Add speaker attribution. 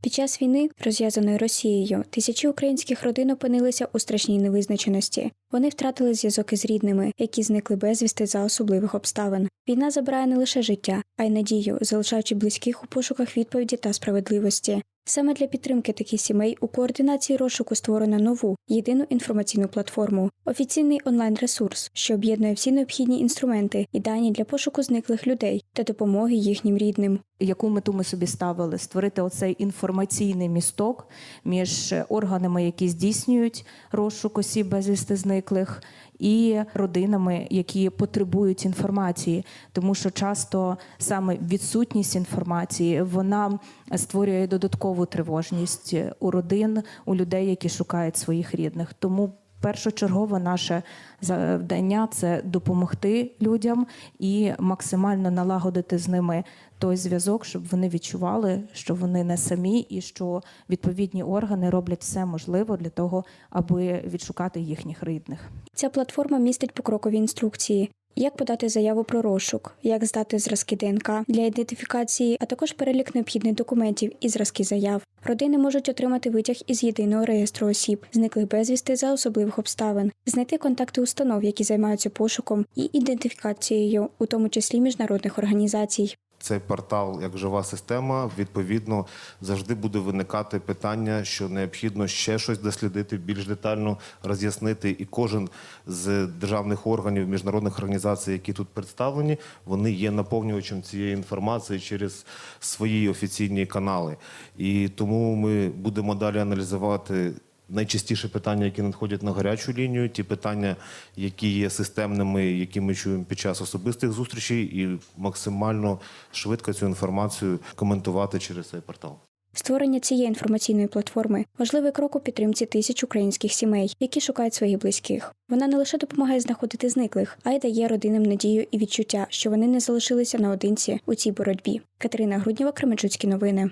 Speaker 1: Під час війни, розв'язаної Росією, тисячі українських родин опинилися у страшній невизначеності. Вони втратили зв'язок із рідними, які зникли безвісти за особливих обставин. Війна забирає не лише життя, а й надію, залишаючи близьких у пошуках відповіді та справедливості. Саме для підтримки таких сімей у координації розшуку створено нову єдину інформаційну платформу, офіційний онлайн-ресурс, що об'єднує всі необхідні інструменти і дані для пошуку зниклих людей та допомоги їхнім рідним.
Speaker 2: Яку мету ми собі ставили? Створити оцей інформаційний місток між органами, які здійснюють розшук осіб безвісти зниклих, і родинами, які потребують інформації, тому що часто саме відсутність інформації вона створює додаткову тривожність у родин, у людей, які шукають своїх рідних. Тому першочергове наше завдання це допомогти людям і максимально налагодити з ними той зв'язок, щоб вони відчували, що вони не самі, і що відповідні органи роблять все можливе для того, аби відшукати їхніх рідних.
Speaker 1: Ця платформа містить покрокові інструкції. Як подати заяву про розшук, як здати зразки ДНК для ідентифікації, а також перелік необхідних документів і зразки заяв. Родини можуть отримати витяг із єдиного реєстру осіб, зниклих безвісти за особливих обставин, знайти контакти установ, які займаються пошуком і ідентифікацією, у тому числі міжнародних організацій.
Speaker 3: Цей портал як жива система, відповідно, завжди буде виникати питання, що необхідно ще щось дослідити, більш детально роз'яснити. І кожен з державних органів, міжнародних організацій, які тут представлені, вони є наповнювачем цієї інформації через свої офіційні канали. І тому ми будемо далі аналізувати. Найчастіше питання, які надходять на гарячу лінію, ті питання, які є системними, які ми чуємо під час особистих зустрічей, і максимально швидко цю інформацію коментувати через цей портал.
Speaker 1: Створення цієї інформаційної платформи важливий крок у підтримці тисяч українських сімей, які шукають своїх близьких. Вона не лише допомагає знаходити зниклих, а й дає родинам надію і відчуття, що вони не залишилися наодинці у цій боротьбі. Катерина Грудніва, Кременчуцькі новини.